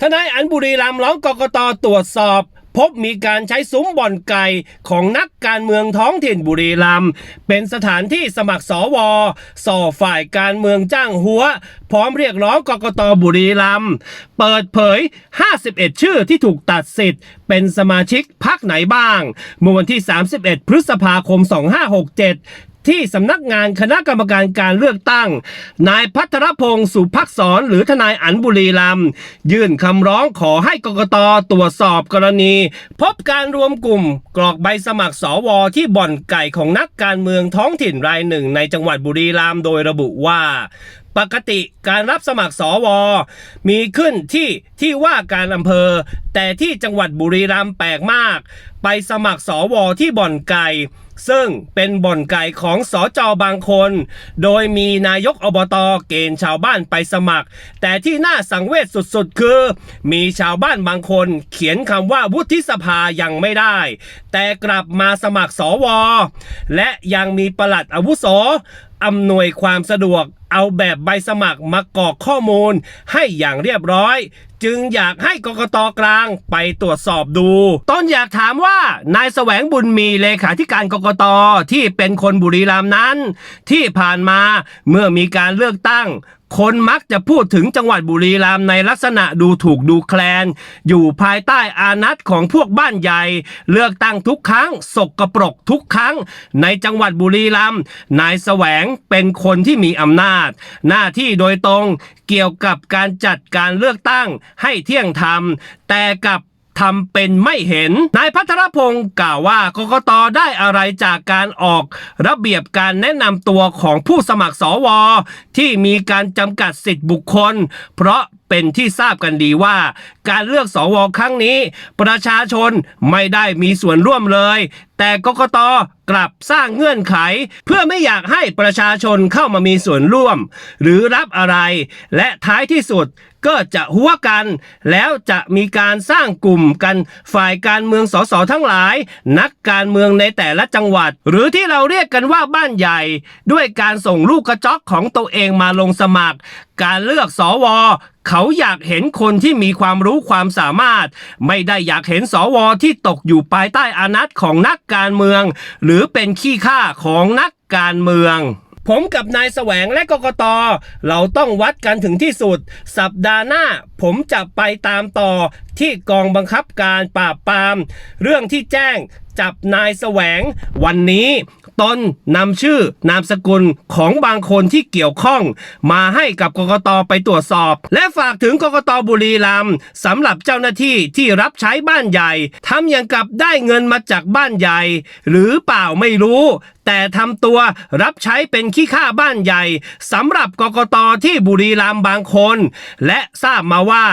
ทนายอันบุรีรัมย์ร้องกกตตรวจสอบ พบมีการใช้ซุ้มบ่อนไก่ของนักการเมืองท้องถิ่นบุรีรัมย์เป็นสถานที่สมัครสวส่อฝ่ายการเมืองจ้างหัว พร้อมเรียกร้องกกตบุรีรัมย์เปิดเผย 51 ชื่อที่ถูกตัดสิทธิ์ เป็นสมาชิกพักไหนบ้าง เมื่อวันที่ 31 พฤษภาคม 2567 ที่สำนักงานคณะกรรมการการเลือกตั้ง นายพัทรพงศ์สุภักษรหรือทนายอันบุรีรัมย์ยื่นคำร้องขอให้กกตตรวจสอบกรณี พบการรวมกลุ่ม กรอกใบสมัครสวที่บ่อนไก่ของนักการเมืองท้องถิ่นรายหนึ่งในจังหวัดบุรีรัมย์โดยระบุว่าปกติการรับสมัครสว มีขึ้นที่ที่ว่าการอำเภอ แต่ที่จังหวัดบุรีรัมย์แปลกมาก ไปสมัครสวที่บ่อนไก่ ซึ่งเป็นบ่อนไก่ของสอจอบางคน โดยมีนายกอบตเกณฑ์ชาวบ้านไปสมัคร แต่ที่น่าสังเวชสุดๆ คือ มีชาวบ้านบางคนเขียนคำว่าวุฒิสภายังไม่ได้ แต่กลับมาสมัครสวและยังมีประหลัดอาวุโสอำนวยความสะดวกเอาแบบใบสมัครมากรอกข้อมูลให้อย่างเรียบร้อย จึงอยากให้กกตกลางไปตรวจสอบดู ต้นอยากถามว่านายแสวงบุญมีเลขาธิการกกตที่เป็นคนบุรีรัมย์นั้น ที่ผ่านมาเมื่อมีการเลือกตั้ง คนมักจะพูดถึงจังหวัดบุรีรัมย์ในลักษณะดูถูกดูแคลน อยู่ภายใต้อานัตของพวกบ้านใหญ่ เลือกตั้งทุกครั้ง สกปรกทุกครั้ง ในจังหวัดบุรีรัมย์นายแสวงเป็นคนที่มีอำนาจ หน้าที่โดยตรงเกี่ยวกับการจัดการเลือกตั้งให้เที่ยงธรรมแต่กับ ทำเป็นไม่เห็น นายพัทรพงศ์กล่าวว่ากกตได้อะไรจากการออก ระเบียบการแนะนำตัวของผู้สมัครสว ที่มีการจำกัดสิทธิบุคคล เพราะเป็นที่ทราบกันดีว่า การเลือกสวครั้งนี้ ประชาชนไม่ได้มีส่วนร่วมเลย แต่กกตกลับสร้างเงื่อนไข เพื่อไม่อยากให้ประชาชนเข้ามามีส่วนร่วม หรือรับอะไร และท้ายที่สุด ก็จะหัวกัน แล้วจะมีการสร้างกลุ่มกันฝ่ายการเมืองสสทั้งหลาย นักการเมืองในแต่ละจังหวัด หรือที่เราเรียกกันว่าบ้านใหญ่ ด้วยการส่งลูกกระจอกของตัวเองมาลงสมัคร การเลือกสวเขาอยากเห็นคนที่มีความรู้ความสามารถ ไม่ได้อยากเห็นสวที่ตกอยู่ภายใต้อานัตของนักการเมือง หรือเป็นขี้ข้าของนักการเมือง ผมกับนายแสวงและกกต เราต้องวัดกันถึงที่สุด สัปดาห์หน้า ผมจะไปตามต่อที่กองบังคับการปราบปราม เรื่องที่แจ้งจับนายแสวง วันนี้ ตนนำชื่อนามสกุลของบางคนที่เกี่ยวข้อง มาให้กับกกตไปตรวจสอบ และฝากถึงกกตบุรีรัมย์สำหรับเจ้าหน้าที่ที่รับใช้บ้านใหญ่ทำอย่างกับได้เงินมาจากบ้านใหญ่ หรือเปล่าไม่รู้ แต่ทำตัวรับใช้เป็นขี้ข้าบ้านใหญ่สำหรับกกตที่บุรีรัมย์บางคน และทราบมาว่า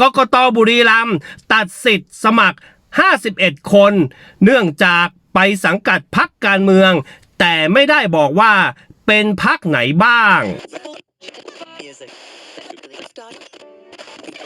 กกตบุรีรัมย์ตัดสิทธิ์สมัคร 51 คน เนื่องจาก ไปสังกัดพักการเมือง แต่ไม่ได้บอกว่าเป็นพักไหนบ้าง Music.